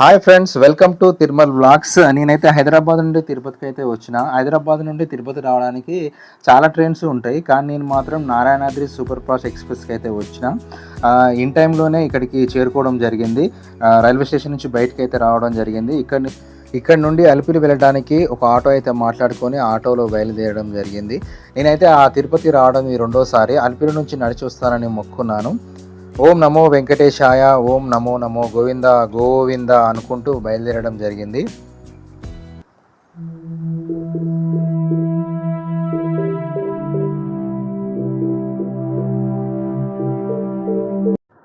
Hi friends welcome to Tirumala blogs నేనైతే హైదరాబాద్ నుండి తిరుపతికి అయితే వచ్చిన. హైదరాబాద్ నుండి తిరుపతి రావడానికి చాలా ట్రైన్స్ ఉంటాయి. కానీ నేను మాత్రం నారాయణాద్రి సూపర్ ఫాస్ట్ ఎక్స్ప్రెస్కి అయితే వచ్చిన. ఇన్ టైంలోనే ఇక్కడికి చేరుకోవడం జరిగింది. రైల్వే స్టేషన్ నుంచి బయటకి అయితే రావడం జరిగింది. ఇక్కడ ఇక్కడ నుండి అలిపిరి వెళ్ళడానికి ఒక ఆటో అయితే మాట్లాడుకొని ఆటోలో బయలుదేరడం జరిగింది. నేనైతే ఆ తిరుపతి రావడం ఈ రెండోసారి. అలిపిరి నుంచి నడిచి వస్తానని మొక్కున్నాను. ఓం నమో వెంకటేశాయ ఓం నమో నమో గోవింద గోవింద అనుకుంటూ బయలుదేరడం జరిగింది.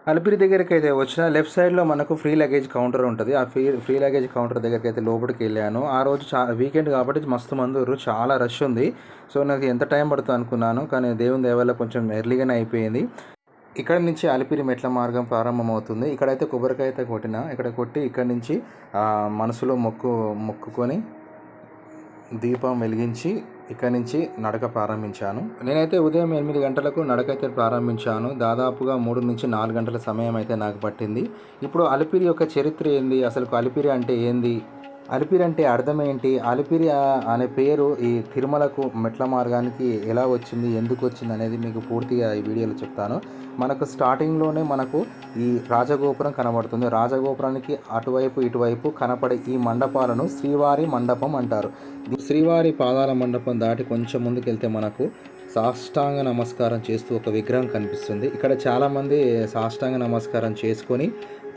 అలిపిరి దగ్గరికి అయితే వచ్చిన లెఫ్ట్ సైడ్లో మనకు ఫ్రీ లగేజ్ కౌంటర్ ఉంటుంది. ఆ ఫ్రీ ఫ్రీ లగేజ్ కౌంటర్ దగ్గరికి అయితే లోపలికి వెళ్ళాను. ఆ రోజు చా వీకెండ్ కాబట్టి మస్తు మందు చాలా రష్ ఉంది. సో నాకు ఎంత టైం పడుతుంది అనుకున్నాను. కానీ దేవుని దేవాల కొంచెం ఎర్లీగానే అయిపోయింది. ఇక్కడ నుంచి అలిపిరి మెట్ల మార్గం ప్రారంభమవుతుంది. ఇక్కడైతే కొబ్బరికాయ అయితే కొట్టిన ఇక్కడ కొట్టి ఇక్కడ నుంచి మనసులో మొక్కు మొక్కుకొని దీపం వెలిగించి ఇక్కడ నుంచి నడక ప్రారంభించాను. నేనైతే ఉదయం ఎనిమిది గంటలకు నడక అయితే ప్రారంభించాను. దాదాపుగా మూడు నుంచి నాలుగు గంటల సమయం అయితే నాకు పట్టింది. ఇప్పుడు అలిపిరి యొక్క చరిత్ర ఏంది? అసలు అలిపిరి అంటే ఏంది? అలిపిరి అంటే అర్థం ఏంటి అలిపిరి అనే పేరు ఈ తిరుమలకు మెట్ల మార్గానికి ఎలా వచ్చింది ఎందుకు వచ్చింది అనేది మీకు పూర్తిగా ఈ వీడియోలో చెప్తాను. మనకు స్టార్టింగ్లోనే మనకు ఈ రాజగోపురం కనబడుతుంది. రాజగోపురానికి అటువైపు ఇటువైపు కనపడే ఈ మండపాలను శ్రీవారి మండపం అంటారు. ఈ శ్రీవారి పాదాల మండపం దాటి కొంచెం ముందుకెళ్తే మనకు సాష్టాంగ నమస్కారం చేస్తూ ఒక విగ్రహం కనిపిస్తుంది. ఇక్కడ చాలామంది సాష్టాంగ నమస్కారం చేసుకొని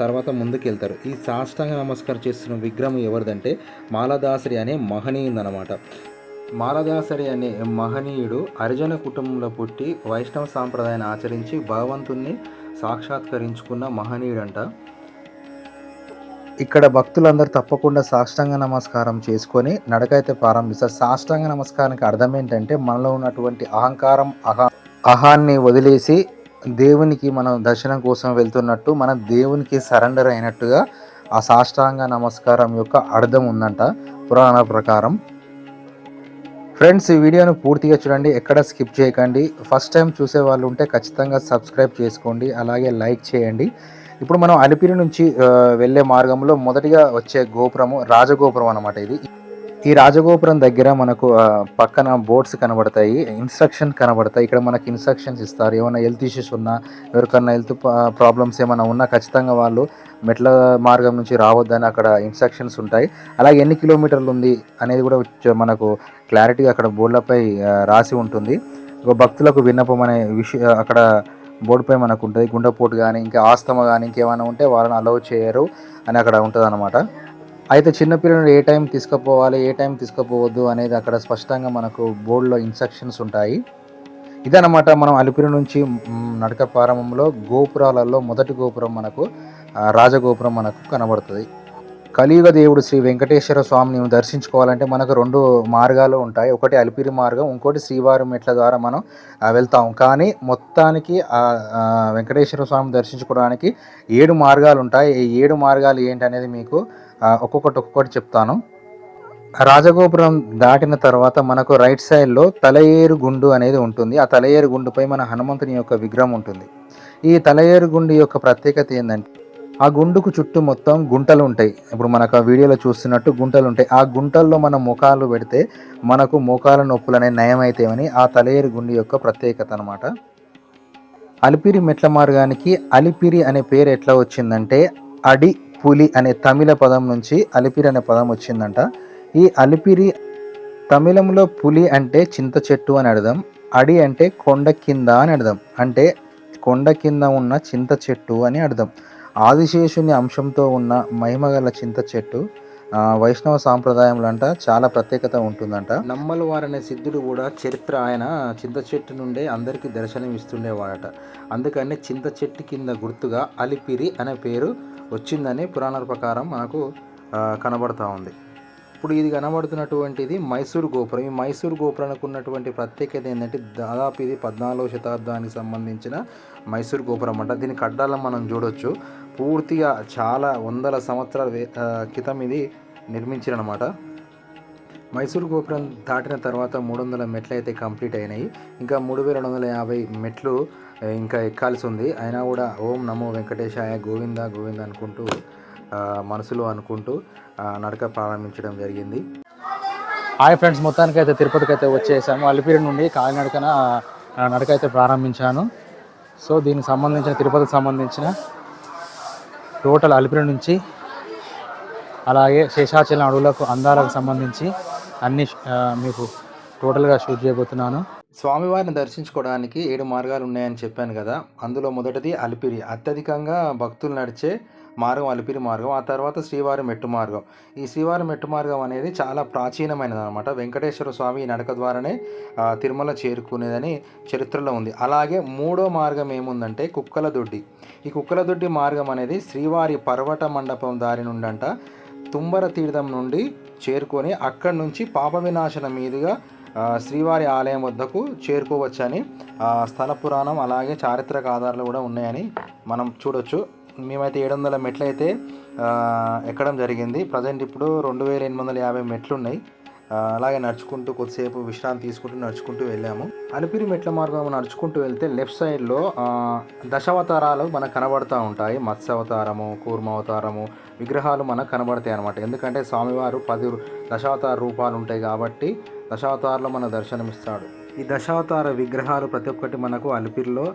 తర్వాత ముందుకెళ్తారు. ఈ సాష్టాంగ నమస్కారం చేస్తున్న విగ్రహం ఎవరిదంటే మాలదాసరి అనే మహనీయుందనమాట మాలదాసరి అనే మహనీయుడు హరిజన కుటుంబంలో పుట్టి వైష్ణవ సాంప్రదాయాన్ని ఆచరించి భగవంతుణ్ణి సాక్షాత్కరించుకున్న మహనీయుడంట. ఇక్కడ భక్తులందరూ తప్పకుండా సాష్టాంగ నమస్కారం చేసుకొని నడక అయితే ప్రారంభిస్తారు. సాష్టాంగ నమస్కారానికి అర్థం ఏంటంటే మనలో ఉన్నటువంటి అహంకారం అహ అహాన్ని వదిలేసి దేవునికి మనం దర్శనం కోసం వెళ్తున్నట్టు మన దేవునికి సరెండర్ అయినట్టుగా ఆ సాష్టాంగ నమస్కారం యొక్క అర్థం ఉందంట పురాణ ప్రకారం. ఫ్రెండ్స్ ఈ వీడియోను పూర్తిగా చూడండి ఎక్కడ స్కిప్ చేయకండి. ఫస్ట్ టైం చూసే వాళ్ళు ఉంటే ఖచ్చితంగా సబ్స్క్రైబ్ చేసుకోండి అలాగే లైక్ చేయండి. ఇప్పుడు మనం అలిపిరి నుంచి వెళ్ళే మార్గంలో మొదటిగా వచ్చే గోపురము రాజగోపురం అనమాట ఇది. ఈ రాజగోపురం దగ్గర మనకు పక్కన బోర్డ్స్ కనబడతాయి ఇన్స్ట్రక్షన్ కనబడతాయి. ఇక్కడ మనకి ఇన్స్ట్రక్షన్స్ ఇస్తారు. ఏమైనా హెల్త్ ఇష్యూస్ ఉన్నా ఎవరికన్నా హెల్త్ ప్రాబ్లమ్స్ ఏమైనా ఉన్నా ఖచ్చితంగా వాళ్ళు మెట్ల మార్గం నుంచి రావద్దని అక్కడ ఇన్స్ట్రక్షన్స్ ఉంటాయి. అలాగే ఎన్ని కిలోమీటర్లు ఉంది అనేది కూడా మనకు క్లారిటీగా అక్కడ బోర్డులపై రాసి ఉంటుంది. ఒక భక్తులకు విన్నపం అనే విషయం అక్కడ బోర్డుపై మనకు ఉంటుంది. గుండెపోటు కానీ ఇంకా ఆస్తమ కానీ ఇంకేమైనా ఉంటే వాళ్ళని అలౌ చేయరు అని అక్కడ ఉంటుంది అయితే చిన్నపిల్లలు ఏ టైం తీసుకుపోవాలి ఏ టైం తీసుకుపోవద్దు అనేది అక్కడ స్పష్టంగా మనకు బోర్డులో ఇన్స్ట్రక్షన్స్ ఉంటాయి. ఇదనమాట మనం అలిపిరి నుంచి నడక ప్రారంభంలో గోపురాలలో మొదటి గోపురం మనకు రాజగోపురం మనకు కనబడుతుంది. కలియుగ దేవుడు శ్రీ వెంకటేశ్వర స్వామిని దర్శించుకోవాలంటే మనకు రెండు మార్గాలు ఉంటాయి. ఒకటి అలిపిరి మార్గం ఇంకోటి శ్రీవారి మెట్ల ద్వారా మనం వెళ్తాం. కానీ మొత్తానికి ఆ వెంకటేశ్వర స్వామిని దర్శించుకోవడానికి ఏడు మార్గాలు ఉంటాయి. ఈ ఏడు మార్గాలు ఏంటి అనేది మీకు ఒక్కొక్కటి ఒక్కొక్కటి చెప్తాను. రాజగోపురం దాటిన తర్వాత మనకు రైట్ సైడ్లో తలయేరు గుండు అనేది ఉంటుంది. ఆ తలయేరు గుండుపై మన హనుమంతుని యొక్క విగ్రహం ఉంటుంది. ఈ తలయేరు గుండు యొక్క ప్రత్యేకత ఏంటంటే ఆ గుండుకు చుట్టూ మొత్తం గుంటలు ఉంటాయి. ఇప్పుడు మనకు ఆ వీడియోలో చూస్తున్నట్టు గుంటలు ఉంటాయి. ఆ గుంటల్లో మన ముఖాలు పెడితే మనకు మోకాల నొప్పులు అనేవి నయం ఆ తలయేరు గుండు యొక్క ప్రత్యేకత అనమాట అలిపిరి మెట్ల మార్గానికి అలిపిరి అనే పేరు ఎట్లా వచ్చిందంటే అడి పులి అనే తమిళ పదం నుంచి అలిపిరి అనే పదం వచ్చిందంట. ఈ అలిపిరి తమిళంలో పులి అంటే చింత చెట్టు అని అర్థం అడి అంటే కొండ కింద అని అర్థం అంటే కొండ కింద ఉన్న చింత చెట్టు అని అర్థం. ఆదిశేషుని అంశంతో ఉన్న మహిమగల చింత చెట్టు వైష్ణవ సాంప్రదాయంలో అంట చాలా ప్రత్యేకత ఉంటుందంట. నమ్మలు వారనే సిద్ధుడు కూడా చరిత్ర ఆయన చింత చెట్టు నుండే అందరికీ దర్శనం ఇస్తుండేవాడట అందుకని చింత చెట్టు కింద గుర్తుగా అలిపిరి అనే పేరు వచ్చిందని పురాణాల ప్రకారం మనకు కనబడుతూ కనబడతా ఉంది. ఇప్పుడు ఇది కనబడుతున్నటువంటిది మైసూర్ గోపురం. ఈ మైసూర్ గోపురానికి ఉన్నటువంటి ప్రత్యేకత ఏంటంటే దాదాపు ఇది పద్నాలుగో శతాబ్దానికి సంబంధించిన మైసూర్ గోపురం అంట. దీని కడ్డాలను మనం చూడొచ్చు. పూర్తిగా చాలా వందల సంవత్సరాల క్రితం ఇది నిర్మించారనమాట మైసూర్ గోపురం దాటిన తర్వాత మూడు వందల మెట్లు అయితే కంప్లీట్ అయినాయి. ఇంకా మూడు వేల రెండు వందల యాభై మెట్లు ఇంకా ఎక్కాల్సి ఉంది అయినా కూడా ఓం నమో వెంకటేశాయ గోవింద గోవింద అనుకుంటూ మనసులో అనుకుంటూ నడక ప్రారంభించడం జరిగింది. హాయ్ ఫ్రెండ్స్ మొత్తానికి అయితే తిరుపతికి అయితే వచ్చేసాము. అలిపిరి నుండి కాలినడకన నడక అయితే ప్రారంభించాను. సో దీనికి సంబంధించిన తిరుపతికి సంబంధించిన టోటల్ అలిపిరి నుంచి అలాగే శేషాచలం అడవులకు అందాలకు సంబంధించి అన్ని మీకు టోటల్గా షూట్ చేయబోతున్నాను. స్వామివారిని దర్శించుకోవడానికి ఏడు మార్గాలు ఉన్నాయని చెప్పాను కదా. అందులో మొదటిది అలిపిరి. అత్యధికంగా భక్తులు నడిచే మార్గం అలిపిరి మార్గం. ఆ తర్వాత శ్రీవారి మెట్టు మార్గం. ఈ శ్రీవారి మెట్టు మార్గం అనేది చాలా ప్రాచీనమైనది అనమాట వెంకటేశ్వర స్వామి ఈ నడక ద్వారానే తిరుమల చేరుకునేదని చరిత్రలో ఉంది. అలాగే మూడో మార్గం ఏముందంటే కుక్కల దొడ్డి ఈ కుక్కల దొడ్డి మార్గం అనేది శ్రీవారి పర్వత మండపం దారి నుండంట తుంబర తీర్థం నుండి చేరుకొని అక్కడి నుంచి పాప వినాశనం మీదుగా శ్రీవారి ఆలయం వద్దకు చేరుకోవచ్చని స్థల పురాణం అలాగే చారిత్రక ఆధారాలు కూడా ఉన్నాయని మనం చూడొచ్చు. మేమైతే ఏడు వందల మెట్లు అయితే ఎక్కడం జరిగింది. ప్రజెంట్ ఇప్పుడు రెండు వేల ఎనిమిది వందల యాభై మెట్లు ఉన్నాయి అలాగే నడుచుకుంటూ కొద్దిసేపు విశ్రాంతి తీసుకుంటూ నడుచుకుంటూ వెళ్ళాము. అలిపిరి మెట్ల మార్గం నడుచుకుంటూ వెళ్తే లెఫ్ట్ సైడ్లో దశావతారాలు మనకు కనబడుతూ ఉంటాయి. మత్స్య అవతారము అవతారము విగ్రహాలు మనకు కనబడతాయి అనమాట ఎందుకంటే స్వామివారు పది దశావతార రూపాలు ఉంటాయి కాబట్టి దశావతారంలో మన దర్శనమిస్తాడు. ఈ దశావతార విగ్రహాలు ప్రతి ఒక్కటి మనకు అలిపిరిలో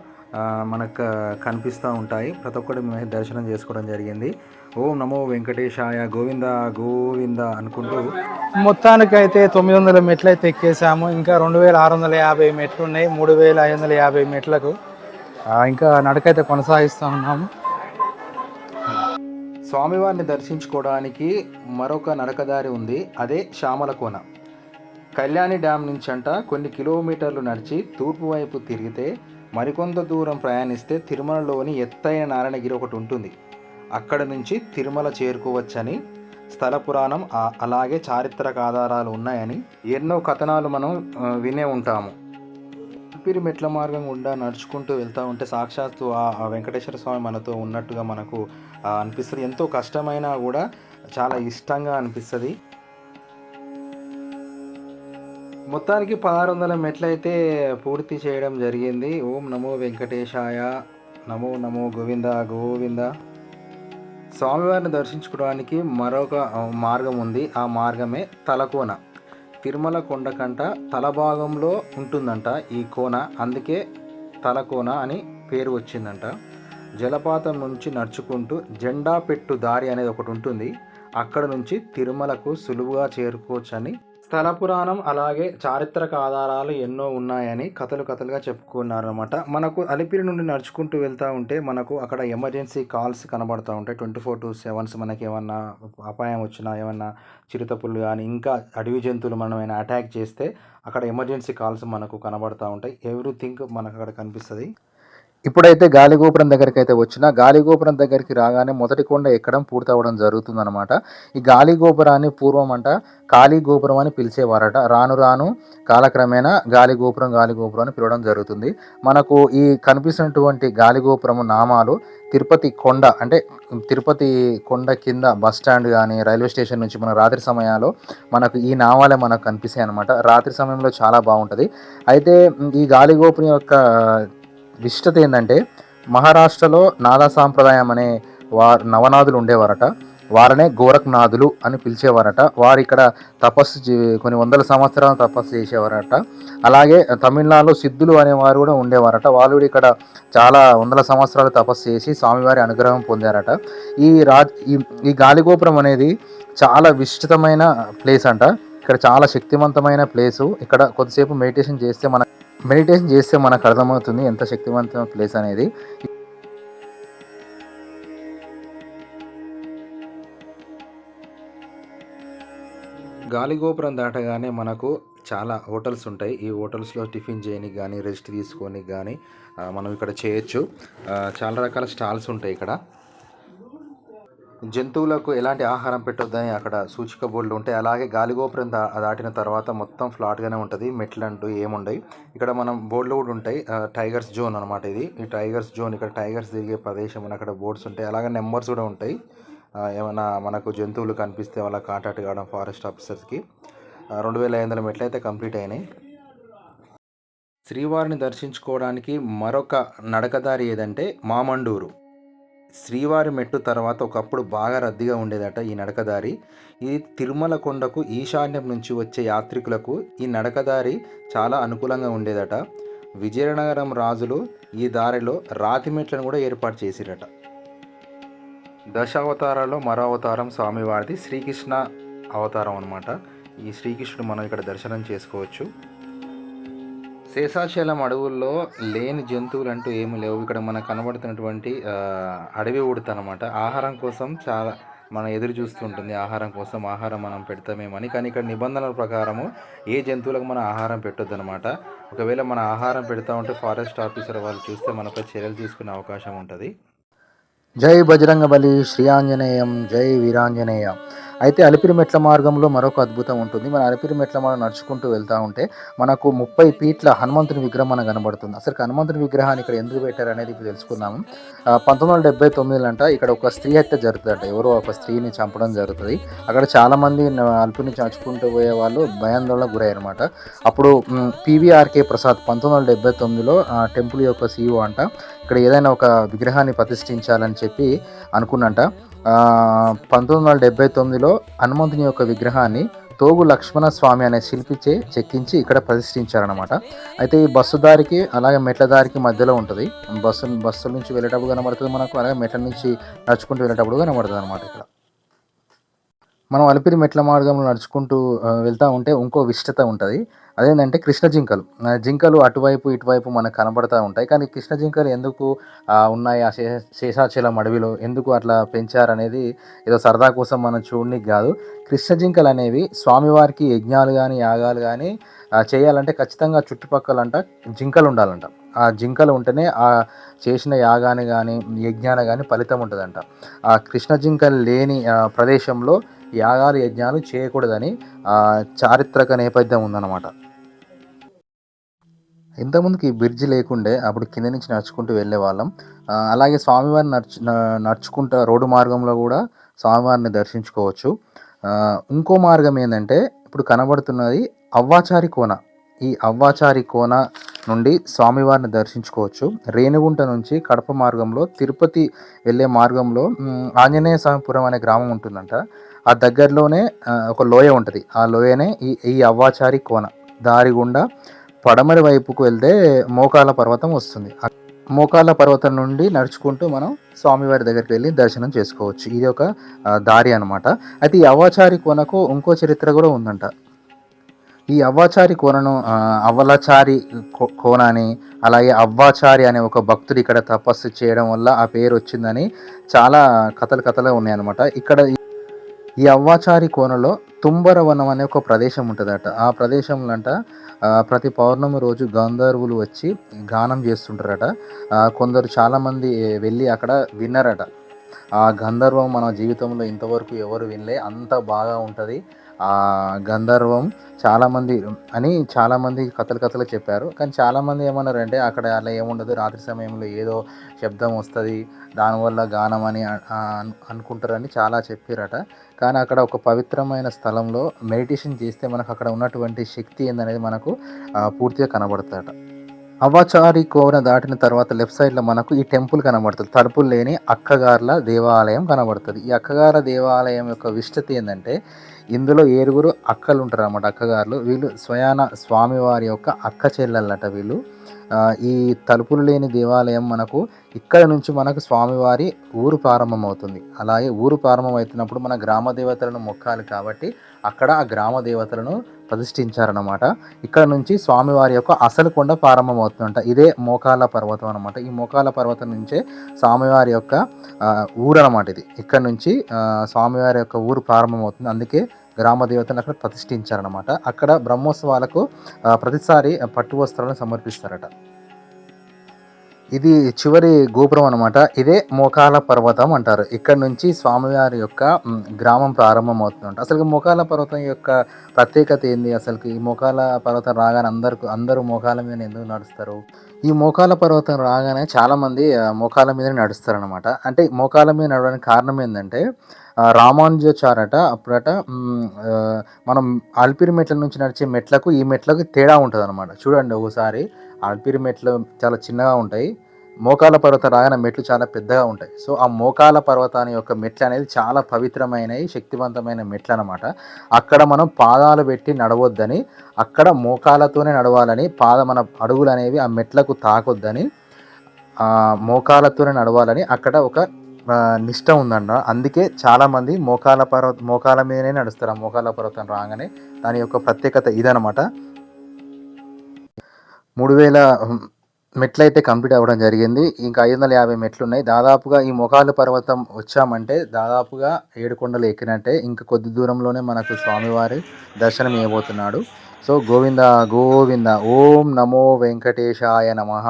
మనకు కనిపిస్తూ ఉంటాయి. ప్రతి ఒక్కటి మేము దర్శనం చేసుకోవడం జరిగింది. ఓం నమో వెంకటేశాయ గోవింద గోవింద అనుకుంటూ మొత్తానికి అయితే తొమ్మిది వందల మెట్లు అయితే ఎక్కేసాము ఇంకా రెండు వేల ఆరు వందల యాభై మెట్లు ఉన్నాయి మూడు వేల ఐదు వందల యాభై మెట్లకు ఇంకా నడకైతే కొనసాగిస్తూ ఉన్నాము. స్వామివారిని దర్శించుకోవడానికి మరొక నడకదారి ఉంది. అదే శ్యామల కళ్యాణి డ్యామ్ నుంచి అంట కొన్ని కిలోమీటర్లు నడిచి తూర్పు వైపు తిరిగితే మరికొంత దూరం ప్రయాణిస్తే తిరుమలలోని ఎత్తైన నారాయణగిరి ఒకటి ఉంటుంది. అక్కడ నుంచి తిరుమల చేరుకోవచ్చని స్థల పురాణం అలాగే చారిత్రక ఆధారాలు ఉన్నాయని ఎన్నో కథనాలు మనం వినే ఉంటాము. పిరి మెట్ల మార్గం గుండా నడుచుకుంటూ వెళ్తూ ఉంటే సాక్షాత్తు ఆ వెంకటేశ్వర స్వామి మనతో ఉన్నట్టుగా మనకు అనిపిస్తుంది. ఎంతో కష్టమైనా కూడా చాలా ఇష్టంగా అనిపిస్తుంది. మొత్తానికి పదహారు వందల మెట్లయితే పూర్తి చేయడం జరిగింది. ఓం నమో వెంకటేశాయ నమో నమో గోవింద గోవింద. స్వామివారిని దర్శించుకోవడానికి మరొక మార్గం ఉంది. ఆ మార్గమే తలకోన. తిరుమల కొండకంట తల భాగంలో ఉంటుందంట ఈ కోన. అందుకే తలకోన అని పేరు వచ్చిందంట. జలపాతం నుంచి నడుచుకుంటూ జెండా పెట్టు దారి అనేది ఒకటి ఉంటుంది. అక్కడ నుంచి తిరుమలకు సులువుగా చేరుకోవచ్చని స్థల పురాణం అలాగే చారిత్రక ఆధారాలు ఎన్నో ఉన్నాయని కథలు కథలుగా చెప్పుకున్నారనమాట మనకు అలిపిరి నుండి నడుచుకుంటూ వెళ్తూ ఉంటే మనకు అక్కడ ఎమర్జెన్సీ కాల్స్ కనబడుతూ ఉంటాయి. ట్వంటీ ఫోర్ టు సెవెన్స్ మనకి ఏమన్నా అపాయం వచ్చినా ఏమన్నా చిరుతపులు కానీ ఇంకా అడవి జంతువులు మనం ఏమైనా అటాక్ చేస్తే అక్కడ ఎమర్జెన్సీ కాల్స్ మనకు కనబడుతూ ఉంటాయి. ఎవ్రీథింగ్ మనకు అక్కడ కనిపిస్తుంది. ఇప్పుడైతే గాలిగోపురం దగ్గరికి అయితే వచ్చిన గాలిగోపురం దగ్గరికి రాగానే మొదటి కొండ ఎక్కడం పూర్తవడం జరుగుతుందనమాట ఈ గాలిగోపురాన్ని పూర్వం అంట కాళీ గోపురం అని పిలిచేవారట. రాను రాను కాలక్రమేణా గాలిగోపురం గాలిగోపురం అని పిలవడం జరుగుతుంది. మనకు ఈ కనిపిస్తున్నటువంటి గాలిగోపురం నామాలు తిరుపతి కొండ అంటే తిరుపతి కొండ కింద బస్ స్టాండ్ కానీ రైల్వే స్టేషన్ నుంచి మన రాత్రి సమయాల్లో మనకు ఈ నామాలే మనకు కనిపిస్తాయి అనమాట రాత్రి సమయంలో చాలా బాగుంటుంది. అయితే ఈ గాలిగోపురం యొక్క విశిష్టత ఏంటంటే మహారాష్ట్రలో నాదా సాంప్రదాయం అనే వారు నవనాథులు ఉండేవారట. వారనే గోరఖ్నాథులు అని పిలిచేవారట. వారు ఇక్కడ తపస్సు కొన్ని వందల సంవత్సరాలు తపస్సు చేసేవారట. అలాగే తమిళనాడులో సిద్ధులు అనేవారు కూడా ఉండేవారట. వాళ్ళు కూడా ఇక్కడ చాలా వందల సంవత్సరాలు తపస్సు చేసి స్వామివారి అనుగ్రహం పొందారట. ఈ రా ఈ ఈ గాలిగోపురం అనేది చాలా విశిష్టమైన ప్లేస్ అంట. ఇక్కడ చాలా శక్తివంతమైన ప్లేసు. ఇక్కడ కొద్దిసేపు మెడిటేషన్ చేస్తే మన మెడిటేషన్ చేస్తే మనకు అర్థమవుతుంది ఎంత శక్తివంతమైన ప్లేస్ అనేది. గాలిగోపురం దాటగానే మనకు చాలా హోటల్స్ ఉంటాయి. ఈ హోటల్స్లో టిఫిన్ చేయనికి కానీ రెస్ట్ తీసుకోనికి కానీ మనం ఇక్కడ చేయొచ్చు. చాలా రకాల స్టాల్స్ ఉంటాయి ఇక్కడ. జంతువులకు ఎలాంటి ఆహారం పెట్టొద్దని అక్కడ సూచిక బోర్డులు ఉంటాయి. అలాగే గాలిగోపురం దా దాటిన తర్వాత మొత్తం ఫ్లాట్గానే ఉంటుంది. మెట్లు అంటూ ఏముండవు ఇక్కడ మనం బోర్డులు కూడా ఉంటాయి. టైగర్స్ జోన్ అనమాట ఇది. ఈ టైగర్స్ జోన్ ఇక్కడ టైగర్స్ తిరిగే ప్రదేశం అని అక్కడ బోర్డ్స్ ఉంటాయి. అలాగే నెంబర్స్ కూడా ఉంటాయి. ఏమైనా మనకు జంతువులు కనిపిస్తే వాళ్ళ కాంటాక్ట్ కావడం ఫారెస్ట్ ఆఫీసర్స్కి. రెండు వేల ఐదు వందల మెట్లు అయితే కంప్లీట్ అయినాయి. శ్రీవారిని దర్శించుకోవడానికి మరొక నడకదారి ఏదంటే మామండూరు. శ్రీవారి మెట్టు తర్వాత ఒకప్పుడు బాగా రద్దీగా ఉండేదట ఈ నడకదారి. ఇది తిరుమల కొండకు ఈశాన్యం నుంచి వచ్చే యాత్రికులకు ఈ నడకదారి చాలా అనుకూలంగా ఉండేదట. విజయనగరం రాజులు ఈ దారిలో రాతి మెట్లను కూడా ఏర్పాటు చేసిరట. దశావతారాల్లో మరో అవతారం స్వామివారిది. శ్రీకృష్ణ అవతారం అనమాట ఈ శ్రీకృష్ణుడు మనం ఇక్కడ దర్శనం చేసుకోవచ్చు. శేషాచలం అడవుల్లో లేని జంతువులు అంటూ ఏమీ లేవు. ఇక్కడ మనకు కనబడుతున్నటువంటి అడవి ఉడత అనమాట ఆహారం కోసం చాలా మనం ఎదురు చూస్తుంటుంది ఆహారం కోసం ఆహారం మనం పెడతామేమని. కానీ ఇక్కడ నిబంధనల ప్రకారము ఏ జంతువులకు మనం ఆహారం పెట్టొద్దు అనమాట ఒకవేళ మన ఆహారం పెడతా ఉంటే ఫారెస్ట్ ఆఫీసర్ వాళ్ళు చూస్తే మనపై చర్యలు తీసుకునే అవకాశం ఉంటుంది. జై బజరంగ బలి. శ్రీ ఆంజనేయం. జై వీరాంజనేయం. అయితే అలిపిరి మెట్ల మార్గంలో మరొక అద్భుతం ఉంటుంది. మన అలిపిరి మెట్ల మనం నడుచుకుంటూ వెళ్తూ ఉంటే మనకు ముప్పై పీట్ల హనుమంతుని విగ్రహం మనకు కనబడుతుంది. అసలు హనుమంతుని విగ్రహాన్ని ఇక్కడ ఎందుకు పెట్టారు అనేది ఇప్పుడు తెలుసుకుందాము. పంతొమ్మిది వందల డెబ్బై తొమ్మిదిలో అంట ఇక్కడ ఒక స్త్రీ హత్య జరుగుతుందంట. ఎవరో ఒక స్త్రీని చంపడం జరుగుతుంది. అక్కడ చాలామంది అల్పుని చంచుకుంటూ పోయే వాళ్ళు భయాందోళన గురయ్యారనమాట అప్పుడు పీవీఆర్కే ప్రసాద్ పంతొమ్మిది వందల డెబ్బై తొమ్మిదిలో టెంపుల్ యొక్క సీఈఓ అంట ఇక్కడ ఏదైనా ఒక విగ్రహాన్ని ప్రతిష్ఠించాలని చెప్పి అనుకున్నంట. పంతొమ్మిది వందల డెబ్బై తొమ్మిదిలో హనుమంతుని యొక్క విగ్రహాన్ని తోగు లక్ష్మణ స్వామి అనే శిల్పిచే చెక్కించి ఇక్కడ ప్రతిష్ఠించారనమాట అయితే ఈ బస్సు దారికి అలాగే మెట్ల దారికి మధ్యలో ఉంటుంది. బస్సు బస్సు నుంచి వెళ్ళేటప్పుడు కనబడుతుంది మనకు అలాగే మెట్ల నుంచి నడుచుకుంటూ వెళ్ళేటప్పుడు కనబడుతుంది అనమాట ఇక్కడ. మనం అలిపిరి మెట్ల మార్గంలో నడుచుకుంటూ వెళ్తూ ఉంటే ఇంకో విశిష్టత ఉంటుంది. అదేంటంటే కృష్ణ జింకలు. జింకలు అటువైపు ఇటువైపు మనకు కనబడుతూ ఉంటాయి. కానీ కృష్ణ జింకలు ఎందుకు ఉన్నాయి? ఆ శే- శేషాచలం అడవిలో ఎందుకు అట్లా పెంచారనేది ఏదో సరదా కోసం మనం చూడనికి కాదు. కృష్ణ జింకలు అనేవి స్వామివారికి యజ్ఞాలు కానీ యాగాలు కానీ చేయాలంటే ఖచ్చితంగా చుట్టుపక్కలంట జింకలు ఉండాలంట. ఆ జింకలు ఉంటేనే ఆ చేసిన యాగాన్ని కానీ యజ్ఞాన్ని కానీ ఫలితం ఉంటుందంట. ఆ కృష్ణ జింకలు లేని ప్రదేశంలో యాగాలు యజ్ఞాలు చేయకూడదని చారిత్రక నేపథ్యం ఉందన్నమాట. ఇంతకుముందుకి ఈ బ్రిడ్జ్ లేకుండే అప్పుడు కింద నుంచి నడుచుకుంటూ వెళ్ళే వాళ్ళం. అలాగే స్వామివారిని నడుచు న- నడుచుకుంటా రోడ్డు మార్గంలో కూడా స్వామివారిని దర్శించుకోవచ్చు. ఇంకో మార్గం ఏంటంటే ఇప్పుడు కనబడుతున్నది అవ్వాచారి కోన. ఈ అవ్వాచారి కోన నుండి స్వామివారిని దర్శించుకోవచ్చు. రేణిగుంట నుంచి కడప మార్గంలో తిరుపతి వెళ్ళే మార్గంలో ఆంజనేయ స్వామిపురం అనే గ్రామం ఉంటుందంట. ఆ దగ్గరలోనే ఒక లోయ ఉంటుంది. ఆ లోయనే ఈ ఈ అవ్వాచారి కోన. దారి గుండా పడమరి వైపుకు వెళ్తే మోకాల పర్వతం వస్తుంది. మోకాళ్ళ మోకాల పర్వతం నుండి నడుచుకుంటూ మనం స్వామివారి దగ్గరికి వెళ్ళి దర్శనం చేసుకోవచ్చు. ఇది ఒక దారి అనమాట అయితే ఈ అవ్వాచారి కోనకు ఇంకో చరిత్ర కూడా ఉందంట. ఈ అవ్వాచారి కోనను అవ్వలాచారి కో- కోన అని అలాగే అవ్వాచారి అనే ఒక భక్తుడు ఇక్కడ తపస్సు చేయడం వల్ల ఆ పేరు వచ్చిందని చాలా కథలు కథలు ఉన్నాయన్నమాట ఇక్కడ ఈ- అవ్వాచారి కోనలో తుంబరవనం అనే ఒక ప్రదేశం ఉంటుందట. ఆ ప్రదేశంలో అంట ప్రతి పౌర్ణమి రోజు గంధర్వులు వచ్చి గానం చేస్తుంటారట. కొందరు చాలామంది వెళ్ళి అక్కడ విన్నారట. ఆ గంధర్వం మన జీవితంలో ఇంతవరకు ఎవరు వినలే అంత బాగా ఉంటుంది. ఆ గంధర్వం చాలామంది అని చాలామంది కథలు కథలు చెప్పారు. కానీ చాలామంది ఏమన్నారంటే అక్కడ అలా ఏముండదు రాత్రి సమయంలో ఏదో శబ్దం వస్తుంది దానివల్ల గానం అని అనుకుంటారని చాలా చెప్పారట. కానీ అక్కడ ఒక పవిత్రమైన స్థలంలో మెడిటేషన్ చేస్తే మనకు అక్కడ ఉన్నటువంటి శక్తి ఏందనేది మనకు పూర్తిగా కనబడుతుందట అవ్వచారి కోవన దాటిన తర్వాత లెఫ్ట్ సైడ్లో మనకు ఈ టెంపుల్ కనబడుతుంది. తలుపులు లేని అక్కగార్ల దేవాలయం కనబడుతుంది. ఈ అక్కగార దేవాలయం యొక్క విశిష్టత ఏంటంటే ఇందులో ఏరుగురు అక్కలు ఉంటారు అన్నమాట అక్కగారులు. వీళ్ళు స్వయాన స్వామివారి యొక్క అక్క చెల్లెళ్ళట వీళ్ళు. ఈ తలుపులు లేని దేవాలయం మనకు ఇక్కడ నుంచి మనకు స్వామివారి ఊరు ప్రారంభమవుతుంది. అలాగే ఊరు ప్రారంభమవుతున్నప్పుడు మన గ్రామ దేవతలను మొక్కాలి కాబట్టి అక్కడ ఆ గ్రామ దేవతలను ప్రతిష్ఠించారనమాట ఇక్కడ నుంచి స్వామివారి యొక్క అసలు కొండ ప్రారంభమవుతుందంట. ఇదే మోకాల పర్వతం అనమాట ఈ మోకాల పర్వతం నుంచే స్వామివారి యొక్క ఊరు అనమాట ఇది. ఇక్కడ నుంచి స్వామివారి యొక్క ఊరు ప్రారంభమవుతుంది. అందుకే గ్రామ దేవతను అక్కడ ప్రతిష్ఠించారనమాట అక్కడ బ్రహ్మోత్సవాలకు ప్రతిసారి పట్టు వస్త్రాలను సమర్పిస్తారట. ఇది చివరి గోపురం అనమాట ఇదే మోకాల పర్వతం అంటారు. ఇక్కడ నుంచి స్వామివారి యొక్క గ్రామం ప్రారంభం అవుతుందంట అసలు మోకాల పర్వతం యొక్క ప్రత్యేకత ఏంది? అసలు ఈ మోకాల పర్వతం రాగానే అందరు అందరూ మోకాల మీద ఎందుకు నడుస్తారు? ఈ మోకాల పర్వతం రాగానే చాలామంది మోకాల మీద నడుస్తారనమాట అంటే మోకాల మీద నడవడానికి కారణం ఏంటంటే రామానుజాచారట అప్పుడట మనం అల్పిరి మెట్ల నుంచి నడిచే మెట్లకు ఈ మెట్లకు తేడా ఉంటుంది అనమాట చూడండి ఒకసారి అల్పిరి మెట్లు చాలా చిన్నగా ఉంటాయి. మోకాల పర్వత రాయన మెట్లు చాలా పెద్దగా ఉంటాయి. సో ఆ మోకాల పర్వతాన్ని యొక్క మెట్లు అనేది చాలా పవిత్రమైనవి శక్తివంతమైన మెట్లు అనమాట అక్కడ మనం పాదాలు పెట్టి నడవద్దని అక్కడ మోకాలతోనే నడవాలని పాద మన అడుగులు అనేవి ఆ మెట్లకు తాకొద్దని మోకాలతోనే నడవాలని అక్కడ ఒక నిష్ట ఉందన్న. అందుకే చాలామంది మోకాల పర్వత మోకాల మీదనే నడుస్తారు. ఆ మోకాల పర్వతం రాగానే దాని యొక్క ప్రత్యేకత ఇదనమాట మూడు వేల మెట్లు అయితే కంప్లీట్ అవ్వడం జరిగింది. ఇంకా ఐదు వందల యాభై మెట్లు ఉన్నాయి. దాదాపుగా ఈ మొకాల పర్వతం వచ్చామంటే దాదాపుగా ఏడు కొండలు ఎక్కినట్టే ఇంకా కొద్ది దూరంలోనే మనకు స్వామివారి దర్శనం ఇవ్వబోతున్నాడు. సో గోవింద గోవింద ఓం నమో వెంకటేశాయ నమః.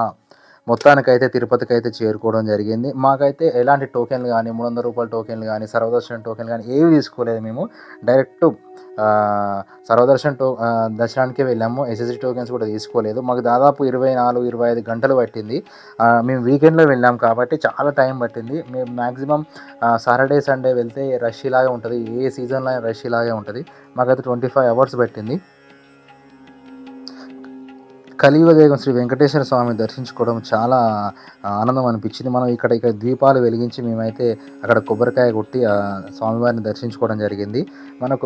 మొత్తానికైతే తిరుపతికి అయితే చేరుకోవడం జరిగింది. మాకైతే ఎలాంటి టోకెన్లు కానీ మూడు వందల రూపాయల టోకెన్లు కానీ సర్వదర్శనం టోకెన్ కానీ ఏవి తీసుకోలేదు మేము. డైరెక్ట్ సర్వదర్శన్ టో దర్శనానికి వెళ్ళాము. ఎస్ఎస్సి టోకెన్స్ కూడా తీసుకోలేదు. మాకు దాదాపు ఇరవై నాలుగు ఇరవై ఐదు గంటలు పట్టింది. మేము వీకెండ్లో వెళ్ళాం కాబట్టి చాలా టైం పట్టింది. మేము మ్యాక్సిమం సాటర్డే సండే వెళ్తే రష్ ఇలాగే ఉంటుంది. ఏ సీజన్లో రష్ ఇలాగే ఉంటుంది. మాకైతే ట్వంటీ ఫైవ్ అవర్స్ పట్టింది. కలియుగ శ్రీ వెంకటేశ్వర స్వామిని దర్శించుకోవడం చాలా ఆనందం అనిపించింది. మనం ఇక్కడ ఇక్కడ దీపాలు వెలిగించి మేమైతే అక్కడ కొబ్బరికాయ కొట్టి ఆ స్వామివారిని దర్శించుకోవడం జరిగింది. మనకు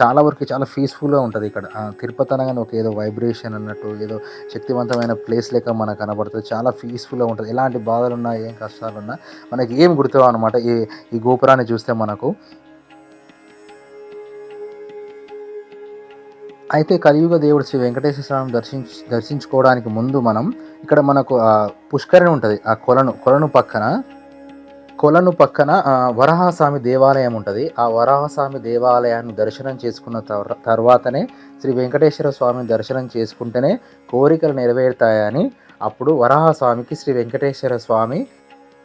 చాలా వరకు చాలా పీస్ఫుల్గా ఉంటుంది ఇక్కడ. తిరుపతి అనగానే ఒక ఏదో వైబ్రేషన్ అన్నట్టు ఏదో శక్తివంతమైన ప్లేస్ లెక్క మనకు కనబడుతుంది. చాలా పీస్ఫుల్గా ఉంటుంది. ఎలాంటి బాధలు ఉన్నా ఏం కష్టాలు ఉన్నా మనకి ఏం గుర్తురావు అనమాట ఈ ఈ గోపురాన్ని చూస్తే మనకు. అయితే కలియుగ దేవుడు శ్రీ వెంకటేశ్వర స్వామిని దర్శించ దర్శించుకోవడానికి ముందు మనం ఇక్కడ మనకు ఆ పుష్కరిణి ఉంటుంది ఆ కొలను కొలను పక్కన. కొలను పక్కన వరాహస్వామి దేవాలయం ఉంటుంది. ఆ వరాహస్వామి దేవాలయాన్ని దర్శనం చేసుకున్న తర్వాతనే శ్రీ వెంకటేశ్వర స్వామిని దర్శనం చేసుకుంటేనే కోరికలు నెరవేరుతాయని అప్పుడు వరాహస్వామికి శ్రీ వెంకటేశ్వర స్వామి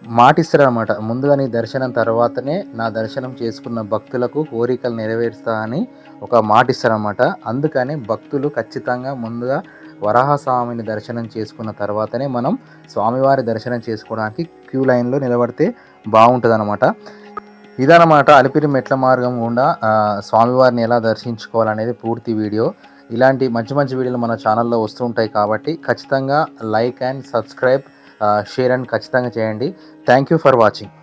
మాటిస్తారనమాట ముందుగా నీ దర్శనం తర్వాతనే నా దర్శనం చేసుకున్న భక్తులకు కోరికలు నెరవేరుస్తా అని ఒక మాటిస్తారనమాట అందుకని భక్తులు ఖచ్చితంగా ముందుగా వరాహస్వామిని దర్శనం చేసుకున్న తర్వాతనే మనం స్వామివారి దర్శనం చేసుకోవడానికి క్యూ లైన్లో నిలబడితే బాగుంటుంది అనమాట ఇదనమాట అలిపిరి మెట్ల మార్గం గుండా స్వామివారిని ఎలా దర్శించుకోవాలనేది పూర్తి వీడియో. ఇలాంటి మంచి మంచి వీడియోలు మన ఛానల్లో వస్తూ ఉంటాయి కాబట్టి ఖచ్చితంగా like and subscribe share and ఖచ్చితంగా చేయండి. Thank you for watching